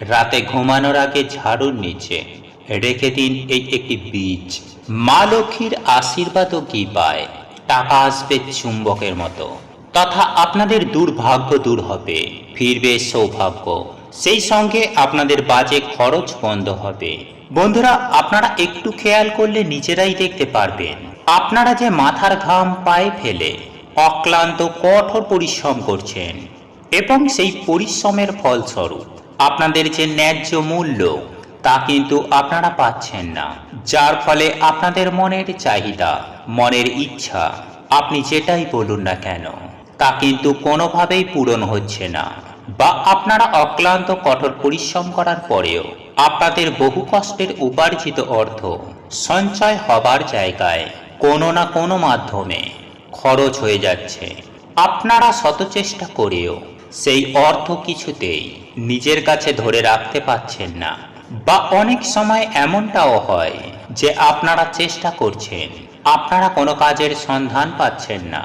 রাতে ঘুমানোর আগে ঝাড়ুর নিচে রেখে দিন এই একটি বীজ। মা লক্ষ্মীর আশীর্বাদও কি পায় টাকা আসবে চুম্বকের মতো। তথা আপনাদের দুর্ভাগ্য দূর হবে, ফিরবে সৌভাগ্য। সেই সঙ্গে আপনাদের বাজে খরচ বন্ধ হবে। বন্ধুরা, আপনারা একটু খেয়াল করলে নিজেরাই দেখতে পারবেন। আপনারা যে মাথার ঘাম পায়ে ফেলে অক্লান্ত কঠোর পরিশ্রম করছেন, এবং সেই পরিশ্রমের ফলস্বরূপ আপনাদের যে ন্যায্য মূল্য, তা কিন্তু আপনারা পাচ্ছেন না। যার ফলে আপনাদের মনের চাহিদা, মনের ইচ্ছা, আপনি যেটাই বলুন না কেন, তা কিন্তু কোনোভাবেই পূরণ হচ্ছে না। বা আপনারা অক্লান্ত কঠোর পরিশ্রম করার পরেও আপনাদের বহু কষ্টের উপার্জিত অর্থ সঞ্চয় হবার জায়গায় কোনো না কোনো মাধ্যমে খরচ হয়ে যাচ্ছে। আপনারা শত চেষ্টা করেও সেই অর্থ কিছুতেই নিজের কাছে ধরে রাখতে পারছেন না। বা অনেক সময় এমনটাও হয় যে আপনারা চেষ্টা করছেন, আপনারা কোনো কাজের সন্ধান পাচ্ছেন না।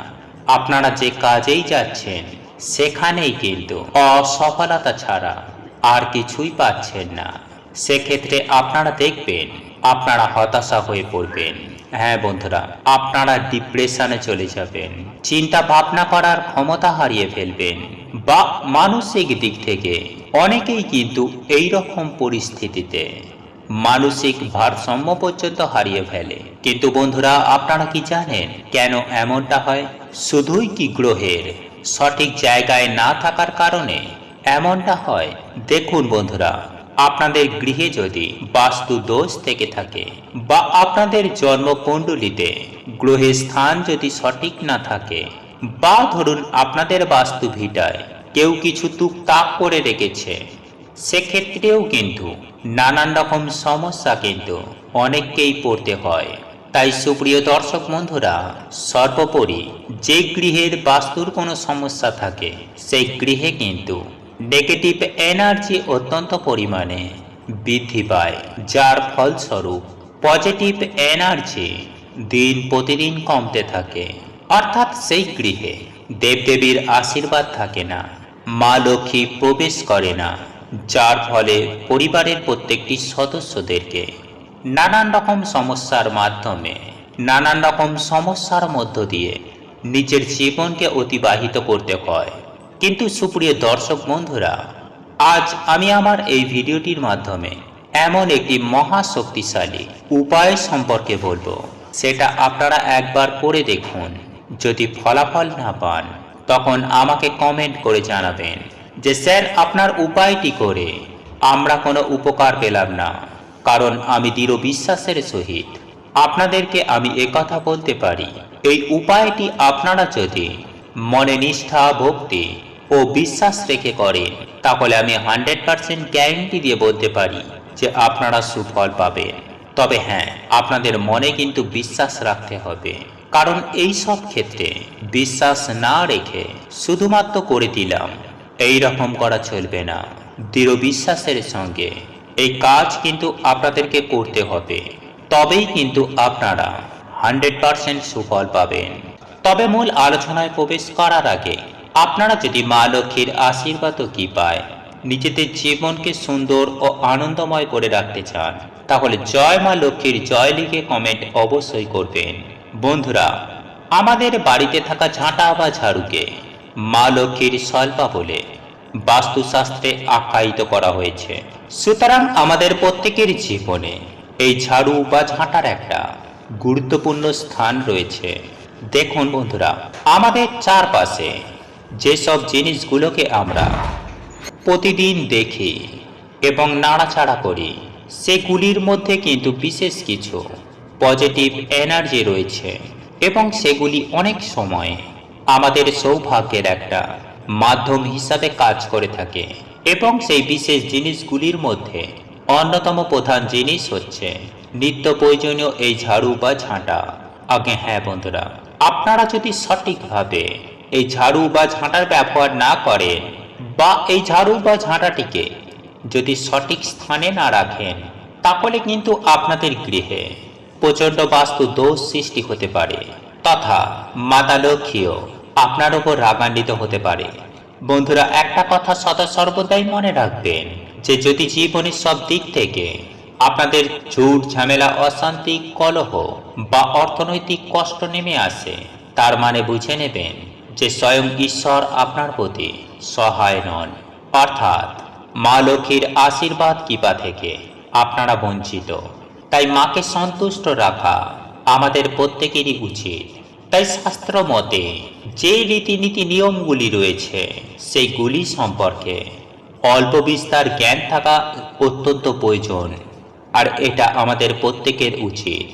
আপনারা যে কাজেই যাচ্ছেন, সেখানেই কিন্তু অসফলতা ছাড়া আর কিছুই পাচ্ছেন না। সেক্ষেত্রে আপনারা দেখবেন, আপনারা হতাশা হয়ে পড়বেন। হ্যাঁ বন্ধুরা, আপনারা ডিপ্রেশনে চলে যাবেন। চিন্তা ভাবনা করার ক্ষমতা হারিয়ে ফেলবেন। বা মানসিক দিক থেকে অনেকেই কিন্তু এই রকম পরিস্থিতিতে মানসিক ভারসাম্য পর্যন্ত হারিয়ে ফেলে। কিন্তু বন্ধুরা, আপনারা কি জানেন কেন এমনটা হয়? শুধুই কি গ্রহের সঠিক জায়গায় না থাকার কারণে এমনটা হয়? দেখুন বন্ধুরা, আপনাদের গৃহে যদি বাস্তু দোষ থেকে থাকে বা আপনাদের জন্মকুণ্ডলিতে গ্রহের স্থান যদি সঠিক না থাকে বা ধরুন আপনাদের বাস্তু ভিটায় কেউ কিছু তুকতাক করে রেখেছে। সেক্ষেত্রেও কিন্তু নানান রকম সমস্যা কিন্তু অনেককেই পড়তে হয়। তাই সুপ্রিয় দর্শক বন্ধুরা, সর্বোপরি যে গৃহের বাস্তুর কোনো সমস্যা থাকে, সেই গৃহে কিন্তু নেগেটিভ এনার্জি অত্যন্ত পরিমাণে বৃদ্ধি পায়। যার ফলস্বরূপ পজিটিভ এনার্জি দিন প্রতিদিন কমতে থাকে। অর্থাৎ সেই গৃহে দেবদেবীর আশীর্বাদ থাকে না, মা লক্ষ্মী প্রবেশ করে না, যার ফলে পরিবারের প্রত্যেকটি সদস্যদেরকে নানান রকম সমস্যার মাধ্যমে, নানান রকম সমস্যার মধ্য দিয়ে নিজের জীবনকে অতিবাহিত করতে হয়। কিন্তু সুপ্রিয় দর্শক বন্ধুরা, আজ আমি আমার এই ভিডিওটির মাধ্যমে এমন একটি মহা শক্তিশালী উপায় সম্পর্কে বলব, সেটা আপনারা একবার করে দেখুন। যদি ফলাফল না পান, তখন আমাকে কমেন্ট করে জানাবেন যে, স্যার, আপনার উপায়টি করে। আমরা কোনো উপকার পেলাম না, কারণ আমি দৃঢ় বিশ্বাসের সহিত। আপনাদেরকে আমি একথা বলতে পারি। এই উপায়টি আপনারা যদি মনে নিষ্ঠা, ভক্তি ও বিশ্বাস রেখে করেন, তাহলে আমি হান্ড্রেড পারসেন্ট গ্যারেন্টি দিয়ে বলতে পারি যে, আপনারা সুফল পাবেন। তবে হ্যাঁ আপনাদের মনে কিন্তু বিশ্বাস রাখতে হবে। কারণ এই সব ক্ষেত্রে বিশ্বাস না রেখে শুধুমাত্র করে দিলাম। এই রকম করা চলবে না। দৃঢ় বিশ্বাসের সঙ্গে এই কাজ কিন্তু আপনাদেরকে করতে হবে। তবেই কিন্তু আপনারা হান্ড্রেড পারসেন্ট সুফল পাবেন। তবে মূল আলোচনায় প্রবেশ করার আগে আপনারা যদি মা লক্ষ্মীর আশীর্বাদ কি পায় নিজেদের জীবনকে সুন্দর ও আনন্দময় করে রাখতে চান, তাহলে জয় মা লক্ষ্মীর জয় লিখে কমেন্ট অবশ্যই করবেন। বন্ধুরা, আমাদের বাড়িতে থাকা ঝাঁটা বা ঝাড়ুকে মা লক্ষ্মীর স্বল্পা বলে বাস্তুশাস্ত্রে আখ্যায়িত করা হয়েছে। সুতরাং আমাদের প্রত্যেকের জীবনে এই ঝাড়ু বা ঝাঁটার একটা গুরুত্বপূর্ণ স্থান রয়েছে। দেখুন বন্ধুরা, আমাদের চারপাশে যেসব জিনিসগুলোকে আমরা প্রতিদিন দেখি এবং নাড়াচাড়া করি, সেগুলির মধ্যে কিন্তু বিশেষ কিছু পজিটিভ এনার্জি রয়েছে এবং সেগুলি অনেক সময় আমাদের সৌভাগ্যের একটা মাধ্যম হিসাবে কাজ করে থাকে এবং সেই বিশেষ জিনিসগুলির মধ্যে অন্যতম প্রধান জিনিস হচ্ছে নিত্য প্রয়োজনীয় এই ঝাড়ু বা ঝাঁটা। আগে হ্যাঁ বন্ধুরা, আপনারা যদি সঠিকভাবে এই ঝাড়ু বা ঝাঁটার ব্যবহার না করেন বা এই ঝাড়ু বা ঝাঁটাটিকে যদি সঠিক স্থানে না রাখেন, তাহলে কিন্তু আপনাদের গৃহে প্রচণ্ড বাস্তু দোষ সৃষ্টি হতে পারে। তথা মাতা লক্ষ্মীও আপনার ওপর রাগান্বিত হতে পারে। বন্ধুরা, একটা কথা সদা সর্বদাই মনে রাখবেন যে যদি জীবনের সব দিক থেকে আপনাদের ঝুট ঝামেলা, অশান্তি, কলহ বা অর্থনৈতিক কষ্ট নেমে আসে, তার মানে বুঝে নেবেন যে স্বয়ং ঈশ্বর আপনার প্রতি সহায় নন। অর্থাৎ মা লক্ষ্মীর আশীর্বাদ কৃপা থেকে আপনারা বঞ্চিত। তাই মাকে সন্তুষ্ট রাখা আমাদের প্রত্যেকেরই উচিত। তাই শাস্ত্র মতে, যে রীতিনীতি নিয়মগুলি রয়েছে, সেইগুলি সম্পর্কে অল্প বিস্তার জ্ঞান থাকা অত্যন্ত প্রয়োজন, আর এটা আমাদের প্রত্যেকের উচিত।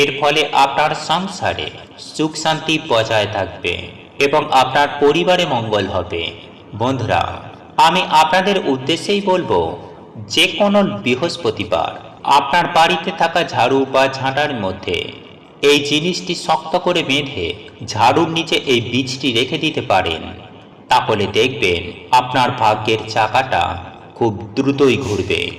এর ফলে আপনার সংসারে সুখ শান্তি বজায় থাকবে এবং আপনার পরিবারে মঙ্গল হবে। বন্ধুরা, আমি আপনাদের উদ্দেশ্যেই বলব, যে কোনো বৃহস্পতিবার আপনার বাড়িতে থাকা ঝাড়ু বা ঝাঁটার মধ্যে এই জিনিসটি শক্ত করে বেঁধে ঝাড়ুর নিচে এই বীজটি রেখে দিতে পারেন। তাহলে দেখবেন আপনার ভাগ্যের চাকাটা খুব দ্রুতই ঘুরবে।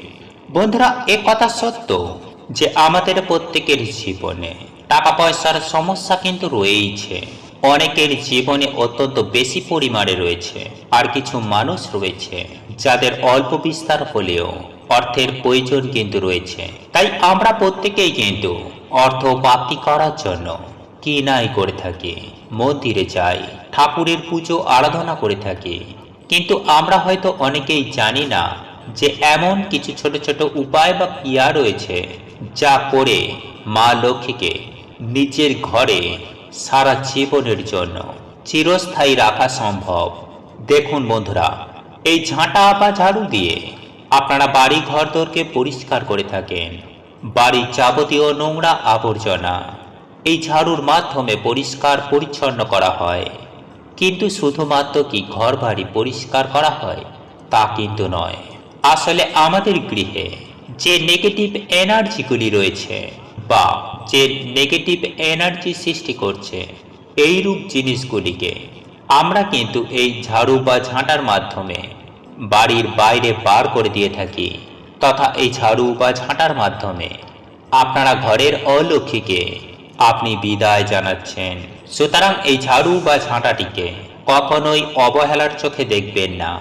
বন্ধুরা, এ কথা সত্য যে আমাদের প্রত্যেকের জীবনে টাকা পয়সার সমস্যা কিন্তু রয়েইছে। অনেকের জীবনে অত্যন্ত বেশি পরিমাণে রয়েছে। আর কিছু মানুষ রয়েছে যাদের অল্প বিস্তার হলেও অর্থের প্রয়োজন কিন্তু রয়েছে। তাই আমরা প্রত্যেকেই কিন্তু অর্থ প্রাপ্তি করার জন্য কি নাই করে থাকি। মন্দিরে যাই, ঠাকুরের পুজো, আরাধনা করে থাকি। কিন্তু আমরা হয়তো অনেকেই জানি না যে এমন কিছু ছোট ছোট উপায় বা ক্রিয়া রয়েছে যা করে মা লক্ষ্মীকে নিজের ঘরে সারা জীবনের জন্য চিরস্থায়ী রাখা সম্ভব। দেখুন বন্ধুরা, এই ঝাঁটা বা ঝাড়ু দিয়ে আপনারা বাড়ি ঘর ঘরদোরকে পরিষ্কার করে থাকেন। বাড়ির যাবতীয় নোংরা আবর্জনা, এই ঝাড়ুর মাধ্যমে পরিষ্কার পরিচ্ছন্ন করা হয়। কিন্তু শুধুমাত্র কি ঘর বাড়ি পরিষ্কার করা হয়, তা কিন্তু নয়। আসলে আমাদের গৃহে যে নেগেটিভ এনার্জিগুলি রয়েছে বা যে নেগেটিভ এনার্জি সৃষ্টি করছে, এইরূপ জিনিসগুলিকে আমরা কিন্তু এই ঝাড়ু বা ঝাঁটার মাধ্যমে বাড়ির বাইরে বার করে দিয়ে থাকি, তথা এই ঝাড়ু বা ঝাঁটার মাধ্যমে। আপনারা ঘরের অলক্ষীকে আপনি বিদায় জানাচ্ছেন। সুতরাং এই ঝাড়ু বা ঝাঁটাটিকে কখনোই অবহেলার চোখে দেখবেন না।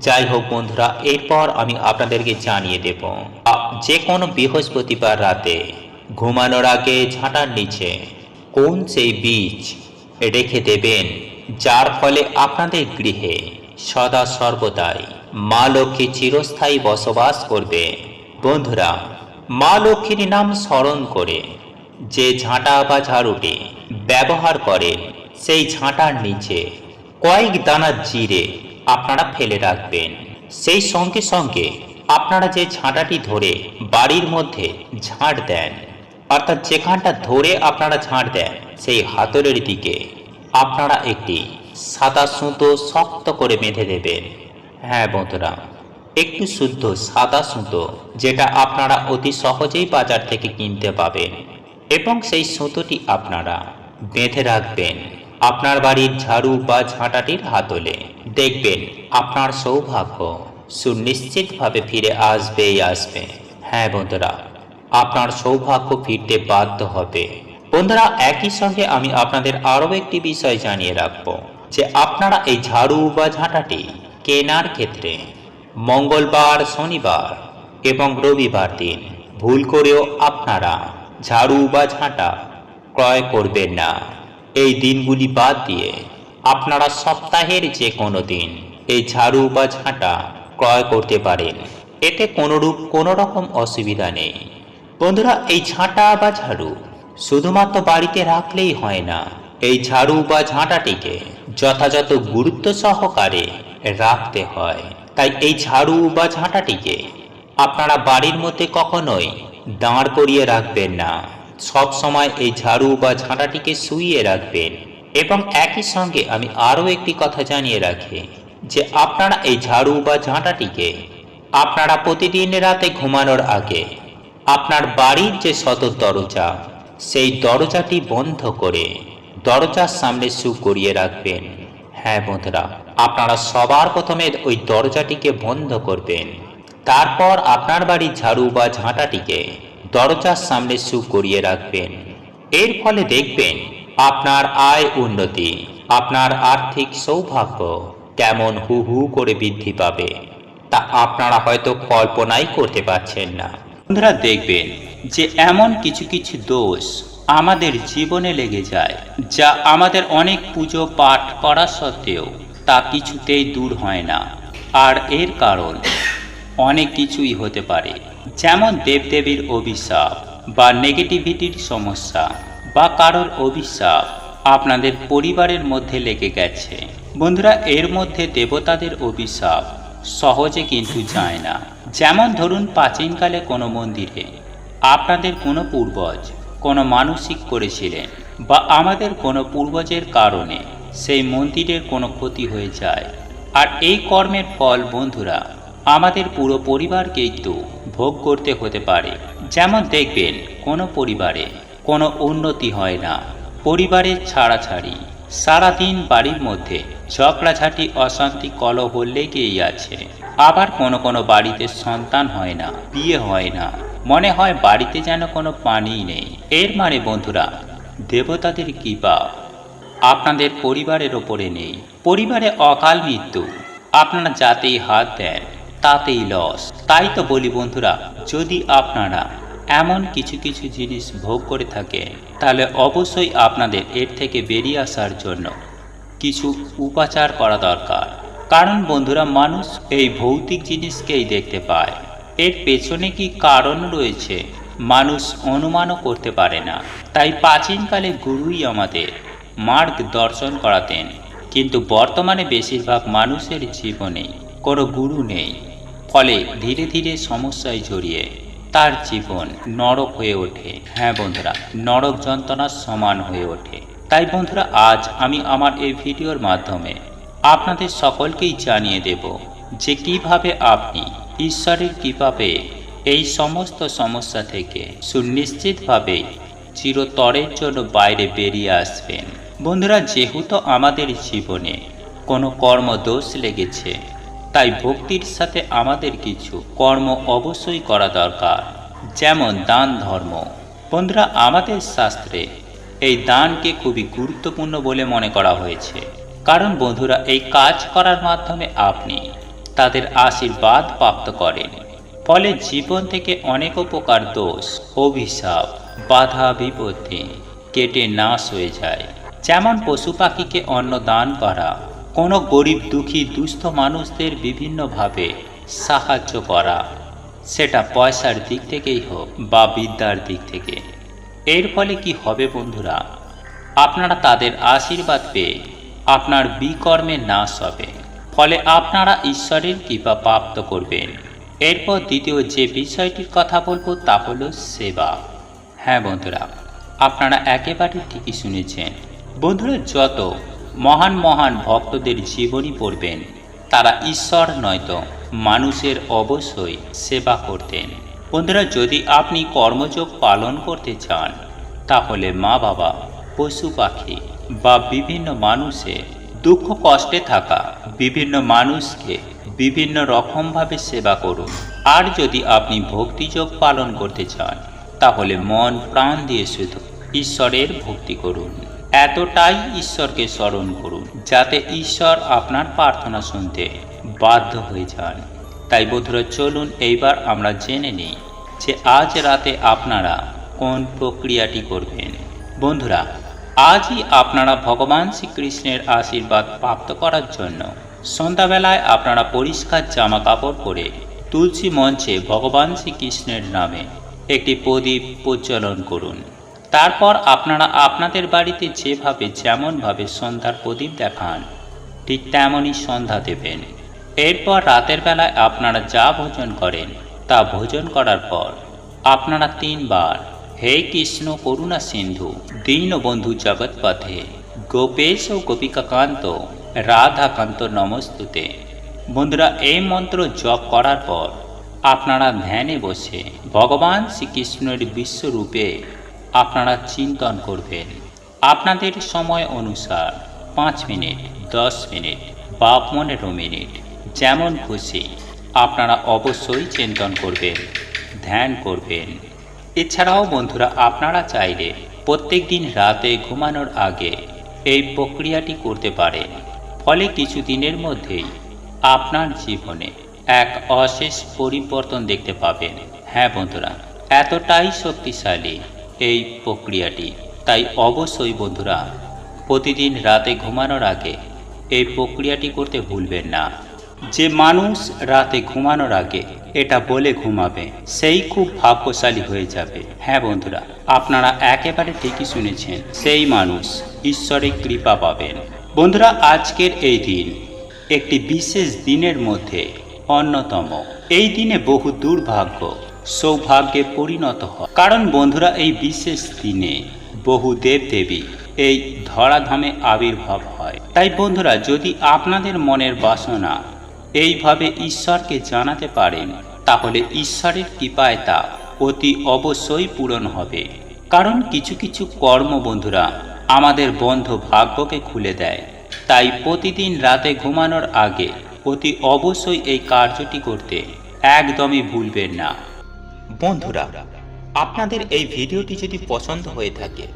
যাই হোক বন্ধুরা, এরপর আমি আপনাদেরকে জানিয়ে দেব। যে কোনো বৃহস্পতিবার রাতে ঘুমানোর আগে ঝাঁটার নিচে কোন সেই বীজ রেখে দেবেন, যার ফলে আপনাদের গৃহে সদা সর্বদাই মা লক্ষ্মী চিরস্থায়ী বসবাস করবে। বন্ধুরা, মা লক্ষ্মীর নাম স্মরণ করে, যে ঝাঁটা বা ঝাড়ুটি ব্যবহার করেন সেই ঝাঁটার নিচে কয়েক দানা জিরে আপনারা ফেলে রাখবেন। সেই সঙ্গে সঙ্গে আপনারা যে ঝাঁটাটি ধরে বাড়ির মধ্যে ঝাঁট দেন, অর্থাৎ যেখানটা ধরে আপনারা ঝাঁট দেন, সেই হাতলের দিকে আপনারা একটি সাদা সুতো শক্ত করে বেঁধে দেবেন। হ্যাঁ বন্ধুরা, একটু শুদ্ধ, সাদা সুতো যেটা আপনারা অতি সহজেই বাজার থেকে কিনতে পাবেন এবং সেই সুতোটি আপনারা বেঁধে রাখবেন আপনার বাড়ির ঝাড়ু বা ঝাঁটাটির হাতলে। দেখবেন আপনার সৌভাগ্য সুনিশ্চিতভাবে ফিরে আসবেই আসবে। হ্যাঁ বন্ধুরা, আপনার সৌভাগ্য ফিরতে বাধ্য হবে। বন্ধুরা, একই সঙ্গে আমি আপনাদের আরও একটি বিষয় জানিয়ে রাখব যে আপনারা এই ঝাড়ু বা ঝাঁটাটি কেনার ক্ষেত্রে মঙ্গলবার, শনিবার এবং রবিবার দিন ভুল করেও আপনারা ঝাড়ু বা ঝাঁটা ক্রয় করবেন না। এই দিনগুলি বাদ দিয়ে আপনারা সপ্তাহের যে কোনো দিন এই ঝাড়ু বা ঝাঁটা ক্রয় করতে পারেন। এতে কোনোরূপ কোনো রকম অসুবিধা নেই। বন্ধুরা, এই ঝাঁটা বা ঝাড়ু শুধুমাত্র বাড়িতে রাখলেই হয় না এই ঝাড়ু বা ঝাঁটাটিকে যথাযথ গুরুত্ব সহকারে রাখতে হয়। তাই এই ঝাড়ু বা ঝাঁটাটিকে আপনারা বাড়ির মধ্যে কখনোই দাঁড় করিয়ে রাখবেন না। সব সময় এই ঝাড়ু বা ঝাঁটাটিকে শুইয়ে রাখবেন। এবং একই সঙ্গে আমি আরও একটি কথা জানিয়ে রাখি যে আপনারা এই ঝাড়ু বা ঝাঁটাটিকে আপনারা প্রতিদিন রাতে ঘুমানোর আগে আপনার বাড়ির যে সদর দরজা, সেই দরজাটি বন্ধ করে দরজার সামনে সু করিয়ে রাখবেন। হ্যাঁ বন্ধুরা, আপনারা সবার প্রথমে ওই দরজাটিকে বন্ধ করবেন। তারপর আপনার বাড়ির ঝাড়ু বা ঝাঁটাটিকে দরজার সামনে সু করিয়ে রাখবেন। এর ফলে দেখবেন আপনার আয় উন্নতি, আপনার আর্থিক সৌভাগ্য কেমন হু হু করে বৃদ্ধি পাবে। তা আপনারা হয়তো কল্পনাই করতে পারছেন না। বন্ধুরা, দেখবেন যে এমন কিছু কিছু দোষ আমাদের জীবনে লেগে যায়, যা আমাদের অনেক পুজো পাঠ করা সত্ত্বেও তা কিছুতেই দূর হয় না। আর এর কারণ অনেক কিছুই হতে পারে, যেমন দেবদেবীর অভিশাপ বা নেগেটিভিটির সমস্যা বা কারোর অভিশাপ আপনাদের পরিবারের মধ্যে লেগে গেছে। বন্ধুরা, এর মধ্যে দেবতাদের অভিশাপ সহজে কিন্তু যায় না। যেমন ধরুন, প্রাচীনকালে কোনো মন্দিরে আপনাদের কোনো পূর্বজ কোনো মানসিক করেছিলেন বা আমাদের কোনো পূর্বজের কারণে সেই মন্দিরের কোনো ক্ষতি হয়ে যায়। আর এই কর্মের ফল, বন্ধুরা, আমাদের পুরো পরিবারকেই তো ভোগ করতে হতে পারে। যেমন দেখবেন, কোনো পরিবারে কোনো উন্নতি হয় না। পরিবারের ছাড়াছাড়ি, সারাদিন বাড়ির মধ্যে ঝগড়াঝাটি, অশান্তি, কলহ লেগেই আছে। আবার কোনো কোনো বাড়িতে সন্তান হয় না, বিয়ে হয় না। মনে হয় বাড়িতে যেন কোনো পানিই নেই। এর মানে বন্ধুরা, দেবতাদের কৃপা আপনাদের পরিবারের ওপরে নেই। পরিবারে অকাল মৃত্যু, আপনারা যাতেই হাত দেন, তাতেই লস। তাই তো বলি বন্ধুরা, যদি আপনারা এমন কিছু কিছু জিনিস ভোগ করে থাকেন, তাহলে অবশ্যই আপনাদের এর থেকে বেরিয়ে আসার জন্য কিছু উপাচার করা দরকার। কারণ বন্ধুরা, মানুষ এই ভৌতিক জিনিসকেই দেখতে পায়। এর পেছনে কি কারণ রয়েছে? মানুষ অনুমানও করতে পারে না। তাই প্রাচীনকালে গুরুই আমাদের মার্গ দর্শন করাতেন। কিন্তু বর্তমানে বেশিরভাগ মানুষের জীবনে কোনো গুরু নেই। ফলে ধীরে ধীরে সমস্যায় জড়িয়ে তার জীবন নরক হয়ে ওঠে। হ্যাঁ বন্ধুরা, নরক যন্ত্রণার সমান হয়ে ওঠে। তাই বন্ধুরা, আজ আমি আমার এই ভিডিওর মাধ্যমে আপনাদের সকলকেই জানিয়ে দেব যে কীভাবে আপনি ঈশ্বরের পেয়ে এই সমস্ত সমস্যা থেকে সুনিশ্চিতভাবে চিরতরের জন্য বাইরে বেরিয়ে আসবেন। বন্ধুরা, যেহেতু আমাদের জীবনে কোনো কর্মদোষ লেগেছে, তাই ভক্তির সাথে আমাদের কিছু কর্ম অবশ্যই করা দরকার, যেমন দান ধর্ম। বন্ধুরা, আমাদের শাস্ত্রে এই দানকে খুবই গুরুত্বপূর্ণ বলে মনে করা হয়েছে। কারণ বন্ধুরা, এই কাজ করার মাধ্যমে আপনি আশীর্বাদ প্রাপ্ত করেন ফলে জীবন থেকে অনেক প্রকার দোষ, অভিশাপ, বাধা, বিপত্তি কেটে নাশ হয়ে যায়। যেমন পশু পাখিকে অন্ন দান করা, কোনো গরিব, দুঃখী, দুস্থ মানুষদের বিভিন্নভাবে সাহায্য করা, সেটা পয়সার দিক থেকেই হোক বা বিদ্যার দিক থেকে। এর ফলে কি হবে বন্ধুরা? আপনারা তাদের আশীর্বাদ পেয়ে আপনার বিকর্মে নাশ হবে। ফলে আপনারা ঈশ্বরের কৃপা প্রাপ্ত করবেন। এরপর দ্বিতীয় যে বিষয়টির কথা বলব তা হলো সেবা। হ্যাঁ বন্ধুরা, আপনারা একেবারে ঠিকই শুনেছেন। বন্ধুরা, যত মহান মহান ভক্তদের জীবনী পড়বেন, তারা ঈশ্বর নয়তো মানুষের অবশ্যই সেবা করতেন। বন্ধুরা, যদি আপনি কর্মযোগ পালন করতে চান, তাহলে মা বাবা পশু পাখি বা বিভিন্ন মানুষের দুঃখ কষ্টে থাকা বিভিন্ন মানুষকে বিভিন্ন রকমভাবে সেবা করুন। আর যদি আপনি ভক্তিযোগ পালন করতে চান, তাহলে মন প্রাণ দিয়ে শুধু ঈশ্বরের ভক্তি করুন। এতটাই ঈশ্বরকে স্মরণ করুন, যাতে ঈশ্বর আপনার প্রার্থনা শুনতে বাধ্য হয়ে যান। তাই বন্ধুরা, চলুন এইবার আমরা জেনে নিই যে আজ রাতে আপনারা কোন প্রক্রিয়াটি করবেন। বন্ধুরা আজই আপনারা ভগবান শ্রীকৃষ্ণের আশীর্বাদ প্রাপ্ত করার জন্য সন্ধ্যাবেলায় আপনারা পরিষ্কার জামা কাপড় পরে তুলসী মঞ্চে ভগবান শ্রীকৃষ্ণের নামে একটি প্রদীপ প্রজ্বলন করুন। তারপর আপনারা আপনাদের বাড়িতে যেভাবে যেমনভাবে সন্ধ্যার প্রদীপ দেখান, ঠিক তেমনই সন্ধ্যা দেবেন। এরপর রাতের বেলায় আপনারা যা ভোজন করেন তা ভোজন করার পর আপনারা তিনবার হে কৃষ্ণ করুণা সিন্ধু দীনবন্ধু জগৎপথে গোপেশ ও গোপিকাকান্ত, রাধাকান্ত নমস্তুতে। বন্ধুরা, এই মন্ত্র জপ করার পর আপনারা ধ্যানে বসে ভগবান শ্রীকৃষ্ণের বিশ্বরূপে আপনারা চিন্তন করবেন। আপনাদের সময় অনুসার পাঁচ মিনিট, দশ মিনিট বা পনেরো মিনিট, যেমন খুশি, আপনারা অবশ্যই চিন্তন করবেন, ধ্যান করবেন। এছাড়াও বন্ধুরা, আপনারা চাইলে প্রত্যেক দিন রাতে ঘুমানোর আগে এই প্রক্রিয়াটি করতে পারেন। ফলে কিছু দিনের মধ্যেই আপনার জীবনে এক অশেষ পরিবর্তন দেখতে পাবেন। হ্যাঁ বন্ধুরা, এতটাই শক্তিশালী এই প্রক্রিয়াটি। তাই অবশ্যই বন্ধুরা, প্রতিদিন রাতে ঘুমানোর আগে এই প্রক্রিয়াটি করতে ভুলবেন না। যে মানুষ রাতে ঘুমানোর আগে এটা বলে ঘুমাবে, সেই খুব ভাগ্যশালী হয়ে যাবে। হ্যাঁ বন্ধুরা, আপনারা একেবারে ঠিকই শুনেছেন, সেই মানুষ ঈশ্বরের কৃপা পাবেন। বন্ধুরা, আজকের এই দিন একটি বিশেষ দিনের মধ্যে অন্যতম। এই দিনে বহু দুর্ভাগ্য, সৌভাগ্যে পরিণত হয়। কারণ বন্ধুরা, এই বিশেষ দিনে বহু দেবদেবী এই ধরাধামে আবির্ভাব হয়। তাই বন্ধুরা, যদি আপনাদের মনের বাসনা এইভাবে ঈশ্বরকে জানাতে পারেন, তাহলে ঈশ্বরের কৃপায় তা অতি অবশ্যই পূরণ হবে। কারণ কিছু কিছু কর্ম বন্ধুরা আমাদের বন্ধ ভাগ্যকে খুলে দেয়। তাই প্রতিদিন রাতে ঘুমানোর আগে অতি অবশ্যই এই কার্যটি করতে একদমই ভুলবেন না। বন্ধুরা, আপনাদের এই ভিডিওটি যদি পছন্দ হয়ে থাকে,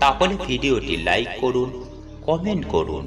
তাহলে ভিডিওটি লাইক করুন, কমেন্ট করুন।